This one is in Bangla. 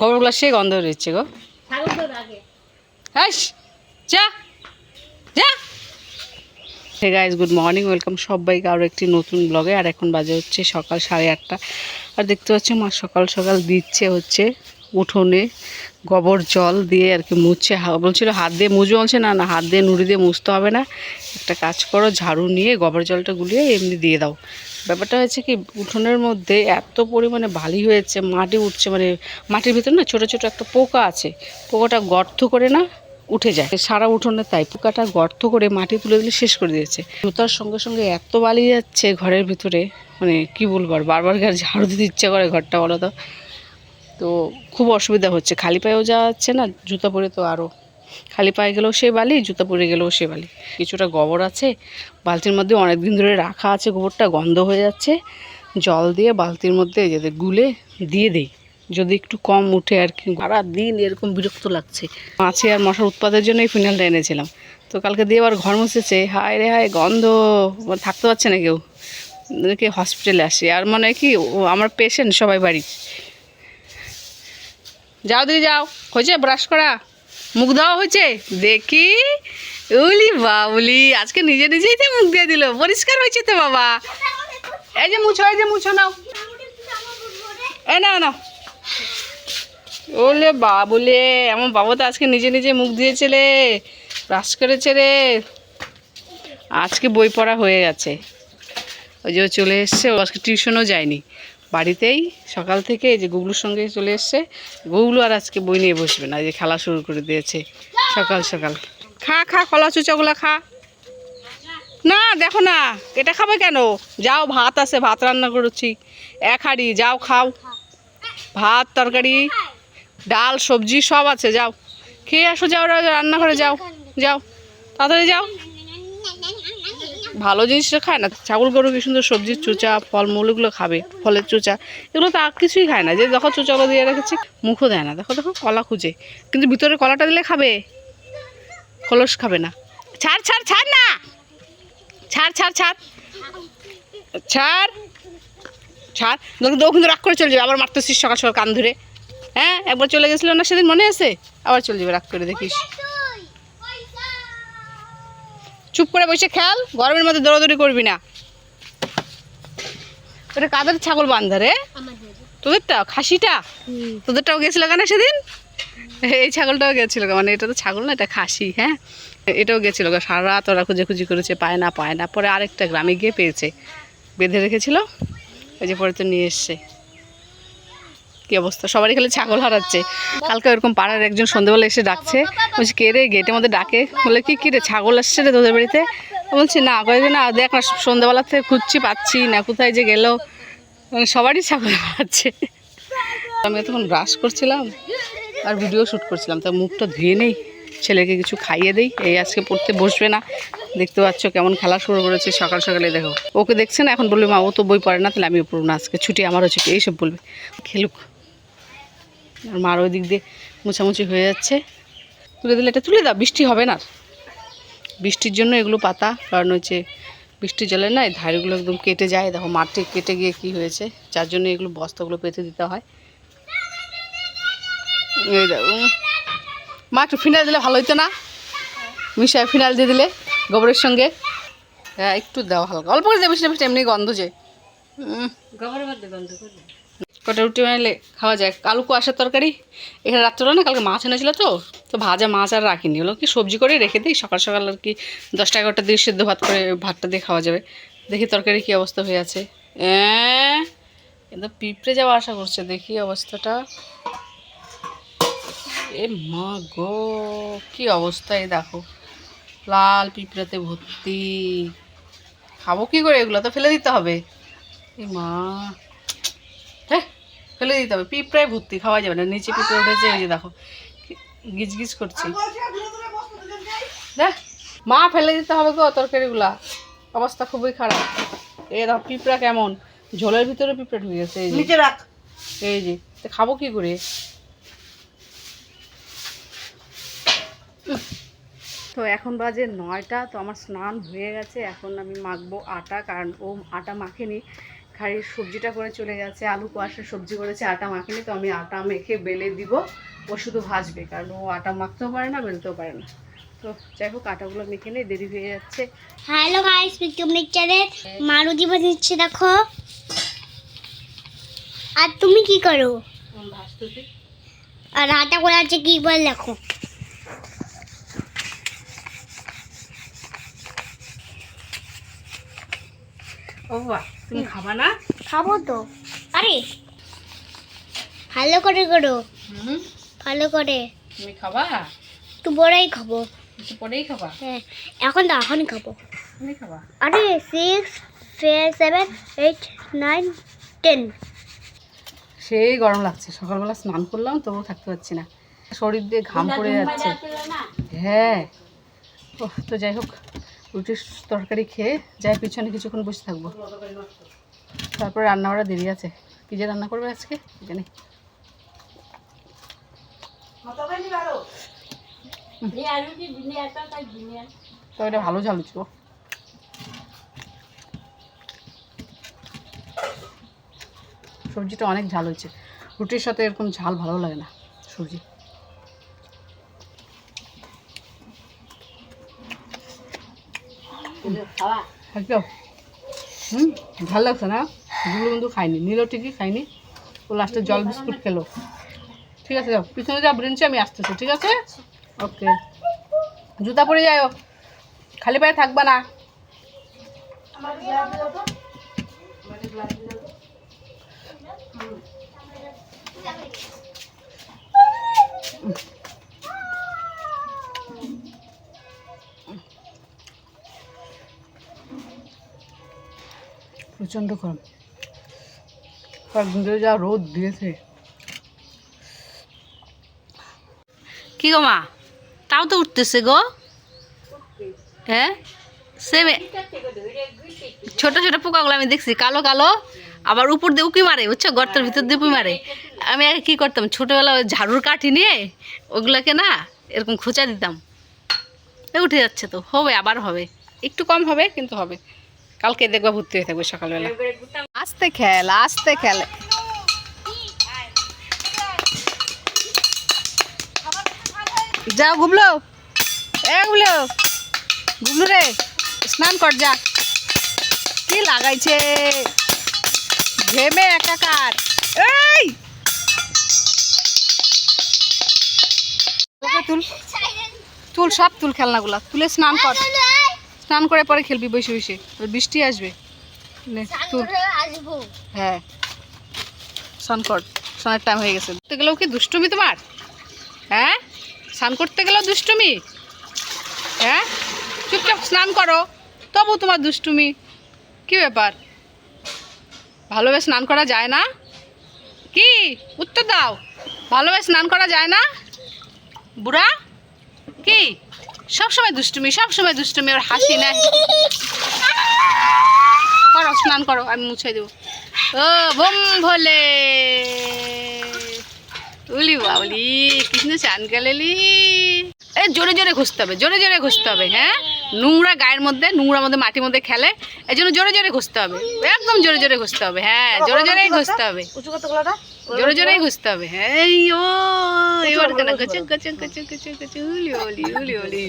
গোবরগুলো সে গন্ধ রয়েছে গো। যা যা। Hey guys good morning welcome সবাইকে আরও একটি নতুন ব্লগে আর এখন বাজে হচ্ছে সকাল সাড়ে আটটা। আর দেখতে পাচ্ছি মা সকাল সকাল দিচ্ছে হচ্ছে উঠোনে গোবর জল দিয়ে আর কি মুছছে বলছিল হাত দিয়ে মুছবে বলছে, না না, হাত দিয়ে নুড়ি দিয়ে মুছতে হবে না। একটা কাজ করো, ঝাড়ু নিয়ে গোবর জলটা গুলিয়ে এমনি দিয়ে দাও। ব্যাপারটা হয়েছে কি, উঠোনের মধ্যে এত পরিমাণে বালি হয়েছে, মাটি উঠছে মানে মাটির ভিতরে না ছোট ছোট একটা পোকা আছে, পোকাটা গর্ত করে না উঠে যায়। সারা উঠোনে তাই পোকাটা গর্ত করে মাটি তুলে দিলে শেষ করে দিয়েছে। জুতার সঙ্গে সঙ্গে এত বালি যাচ্ছে ঘরের ভিতরে মানে কি বলব আর, বারবার আর ঝাড়ু দিতে ইচ্ছা করে ঘরটা বলো তো। তো খুব অসুবিধা হচ্ছে, খালি পায়েও যাওয়া যাচ্ছে না, জুতা পরে তো আরও খালি পায়ে গেলেও সে বালি, জুতা পরে গেলেও সে বালি। কিছুটা গোবর আছে, বালতির মধ্যে অনেক দিন ধরে রাখা আছে গোবরটা, গন্ধ হয়ে যাচ্ছে। জল দিয়ে বালতির মধ্যে যাতে গুলে দিয়ে দেই, যদি একটু কম উঠে আর কি। সারা দিন এরকম বিরক্ত লাগছে। মাছি আর মশার উৎপাদের জন্য এই ফিনালটা এনেছিলাম। তো কালকে দিয়ে আবার ঘর মুছেছে। হায় রে হায়, গন্ধ! মানে থাকতে পারছে না কেউ। কি হসপিটালে আসে। আর মানে কি আমার পেশেন্ট সবাই বাড়ি। যাও দিদি, যাও। হয়েছে ব্রাশ করা? মুখ দেওয়া হয়েছে? দেখি। উলি বাবুলি আজকে নিজে নিজেই তো মুখ দিয়ে দিল। পরিষ্কার হয়েছে তো বাবা। এই যে মুছো, এই যে মুছো নাও। এই না না ওলে বাবুলে আমার বাবা তো আজকে নিজে নিজে মুখ দিয়েছে রে ব্রাশ করেছে রে। আজকে বই পড়া হয়ে গেছে। ওই যে চলে এসছে, ও আজকে টিউশনও যায়নি। বাড়িতেই সকাল থেকে এই যে গুগলুর সঙ্গে চলে এসছে। গুগলু আর আজকে বই নিয়ে বসবে না, এই যে খেলা শুরু করে দিয়েছে সকাল সকাল। খা খা কলা চুচাগুলা খা। না, দেখো না, এটা খাবে কেন? যাও, ভাত আছে, ভাত রান্না করেছি। এক হাঁড়ি, যাও, খাও। ভাত, তরকারি, ডাল, সবজি সব আছে, যাও। খেয়ে আসো, যাও রা- রান্নাঘরে যাও যাও। তাড়াতাড়ি যাও। ভালো জিনিসটা খায় না। ছাগল গরু কি সুন্দর সবজির চুচা, ফলমূল এগুলো খাবে, ফলের চুচা, এগুলো তো আর কিছুই খায় না। যে দেখো চুচাগুলো দিয়ে রেখেছি, মুখও দেয় না। দেখো দেখো, কলা খুঁজে। কিন্তু ভিতরে কলাটা দিলে খাবে। খোলস খাবে না। ছাড় ছাড় ছাড় না! ছাড় ছাড় ছাড়। ছাড়। ছাড়। দেখো ও কিন্তু রাগ করে চলে যাবে। আবার মারতেছিস সকাল সকাল কান ধরে। হ্যাঁ একবার চলে গেছিল না সেদিন মনে আছে? আবার চলে যাবে, রাগ করে দেখিস। চুপ করে বসে খেয়াল গরমের মধ্যে দৌড়াদৌড়ি করবি না। ওটা কাদের ছাগল বান্ধা রে? তোদেরটা খাসিটা? তোদেরটাও গেছিল কেন সেদিন? এই ছাগলটাও গেছিল মানে এটা তো ছাগল না এটা খাসি হ্যাঁ? এটাও গেছিল সারা রাত ওরা খুঁজে খুঁজি করেছে পায় না পায় না। পরে আরেকটা গ্রামে গিয়ে পেয়েছে। বেঁধে রেখেছিল। ওই যে পরে তো নিয়ে এসছে। কি অবস্থা? সবারই খালি ছাগল হারাচ্ছে। কালকে ওরকম পাড়ার একজন সন্ধ্যেবেলা এসে ডাকছে। বলছি, কে রে? গেটের মধ্যে ডাকে? বলে, কি, কী রে? ছাগল আসছে রে তোদের বাড়িতে? বলছি, না কয়েকদিন না, দেখ না সন্ধ্যাবেলা থেকে খুঁজছি, পাচ্ছি না, কোথায় যে গেল? মানে সবারই ছাগল হারাচ্ছে। আমি তখন ব্রাশ করছিলাম আর ভিডিও শ্যুট করছিলাম, তা মুখটা ধুয়ে নেই। ছেলেকে কিছু খাইয়ে দেই। এই আজকে পড়তে বসবে না। দেখতে পাচ্ছ কেমন খেলা শুরু করেছে সকাল সকালে, দেখো। ওকে দেখছে না? এখন বলবে, মা, ও তো বই পড়ে না, তাহলে আমি পড়ব না আজকে। ছুটি আমারও ছুটি। এইসব বলবে। খেলুক। আর মার ওই দিক দিয়ে মুছামুছি হয়ে যাচ্ছে। তুলে দিলে এটা তুলে দাও, বৃষ্টি হবে না। বৃষ্টির জন্য এগুলো পাতা, কারণ হচ্ছে বৃষ্টির জলে না এই ধারগুলো একদম কেটে যায়। দেখো মাটি কেটে গিয়ে কি হয়েছে, যার জন্য এগুলো বস্তাগুলো পেতে দিতে হয়। মা, একটু ফিনাইল দিলে ভালো হতো না? মিশায় ফিনাইল দিয়ে দিলে গোবরের সঙ্গে। হ্যাঁ একটু দাও হালকা। অল্প করে দেবে এমনি গন্ধ যে। গন্ধ করবে কটা রুটি বানালে খাওয়া যায়। কালু কুয়াশার তরকারি, এখানে রাত্রে না কালকে মাছ এনেছিল তো তো ভাজা মাছ আর রাখিনি। হলো কি সবজি করে রেখে দিই, সকাল সকাল আর কি দশটা এগারোটা দিয়ে সেদ্ধ ভাত করে ভাতটা দিয়ে খাওয়া যাবে। দেখি তরকারি কী অবস্থা হয়ে আছে। কিন্তু পিঁপড়ে যাওয়া আশা করছে, দেখি অবস্থাটা। এ মা গো, কি অবস্থা এই দেখো। লাল পিঁপড়াতে ভর্তি। খাব কি করে? এগুলো তো ফেলে দিতে হবে। এ মা। ফেলে দিতে হবে। পিঁপড়ায় ভর্তি খাওয়া যাবে না। নিচে পিঁপড়ে উঠেছে এই যে দেখো গিজ গিজ করছে। দেখ মা ফেলে দিতে হবে গো তরকারিগুলা। অবস্থা খুবই খারাপ। এই দেখো পিঁপড়া কেমন? ঝোলের ভিতরে পিঁপড়া ঢুকে গেছে এই যে। নিচে রাখ। এই যে তো খাব কি করে? তো এখন বাজে নয়টা তো আমার স্নান হয়ে গেছে। এখন আমি মাখবো আটা কারণ ও আটা মাখেনি। খাই সবজিটা করে চলে গেছে আলু কোয়াশের সবজি করেছে আটা মাখিনি তো আমি আটা মেখে বেলে দিব। ও শুধু ভাজবে কারণ ও আটা মাখতেও পারে না বেলতেও পারে না। তো যাই হোক আটাগুলো মেখে নেই দেরি হয়ে যাচ্ছে। হ্যালো গাইস বিক্রম লেকচারে মারুতি বাজাচ্ছে দেখো। আর তুমি কি করো? আর আটা করে আছে কি বল দেখো। ও বাবা তুমি খাবা না? খাব তো। আরে ভালো করে করো। হুম। ভালো করে। তুমি খাবা? একটু বড়াই খাব। একটু পরেই খাবা? হ্যাঁ এখন তো এখনই খাব। খাবা? আরে six seven eight nine ten সেই গরম লাগছে। সকালবেলা স্নান করলাম তবুও থাকতে পারছি না। শরীর দিয়ে ঘাম পড়ে যাচ্ছে। হ্যাঁ। ও তো যাই হোক। রুটির তরকারি খেয়ে যাই, পিছনে কিছুক্ষণ বসে থাকব। তারপরে রান্না বাড়া দেরি আছে। কী যে রান্না করবে আজকে? জানি। তো এটা ভালো ঝাল গো। সবজিটা অনেক ঝাল হয়েছে। রুটির সাথে এরকম ঝাল ভালো লাগে না, সবজি। একদম। হুম? ভালো লাগছে না? গুলো কিন্তু খাইনি। নীলও ঠিকই খাইনি। ও লাস্টে জল বিস্কুট খেলো। ঠিক আছে, যাও। পিছনে যা, ব্রেঞ্চে আমি আসতেছি, ঠিক আছে? ওকে। জুতা পরে যাও। খালি পায়ে থাকবা না। প্রচণ্ড গরম। কয়েকদিন ধরে যা রোদ দিয়েছে। কি গো মা? তাও তো উঠতেছে গো। হ্যাঁ? সেমে ছোট ছোট পোকাগুলো আমি দেখছি, কালো কালো, আবার উপর দিয়ে উকি মারে, বুঝছ? গর্তের ভিতর দিয়ে উকি মারে। আমি আগে কী করতাম? ছোটোবেলা ঝাড়ুর কাঠি নিয়ে ওগুলোকে না এরকম খোঁচা দিতাম। উঠে যাচ্ছে তো, হবে, আবার হবে। একটু কম হবে, কিন্তু হবে। কালকে দেখবা ভর্তি হয়ে থাকবে সকালবেলা। আস্তে খেল আস্তে খেল। যা গুবলো এ গুবলো গুবলু রে স্নান কর যা। কি লাগাইছে? ঘেমে একাকার। এই! তুল তুল সব তুল খেলনাগুলা। তুলে স্নান কর। স্নান করে পরে খেলবি বসে বসে বৃষ্টি আসবে। হ্যাঁ। স্নান কর স্নানের টাইম হয়ে গেছে। করতে গেলেও কি দুষ্টুমি তোমার? হ্যাঁ? স্নান করতে গেলেও দুষ্টুমি? হ্যাঁ? চুপচাপ স্নান করো তবু তোমার দুষ্টুমি। কি ব্যাপার? ভালোভাবে স্নান করা যায় না? কি? উত্তর দাও। ভালোভাবে স্নান করা যায় না? বুড়া? কি? সবসময় দুষ্টুমি সবসময় দুষ্টুমি, ওর হাসি না। করো, স্নান করো, আমি মুছে দেবো। ও, বোম ভোলে। উলি বাবলি, কৃষ্ণ চান গেলেলি। এ, জোরে জোরে ঘুষতে হবে, জোরে জোরে ঘুষতে হবে হ্যাঁ? নোংরা গায়ের মধ্যে, নোংরা মধ্যে মাটির মধ্যে খেলে এই জন্য জোরে জোরে ঘুষতে হবে। একদম জোরে জোরে ঘুষতে হবে হ্যাঁ জোরে জোরে ঘুষতে হবে। জোরে জোরেই ঘুষতে হবে হ্যাঁ এই ও এবার কেন গচক গচক গচক গচক গচক উলি ওলি উলি ওলি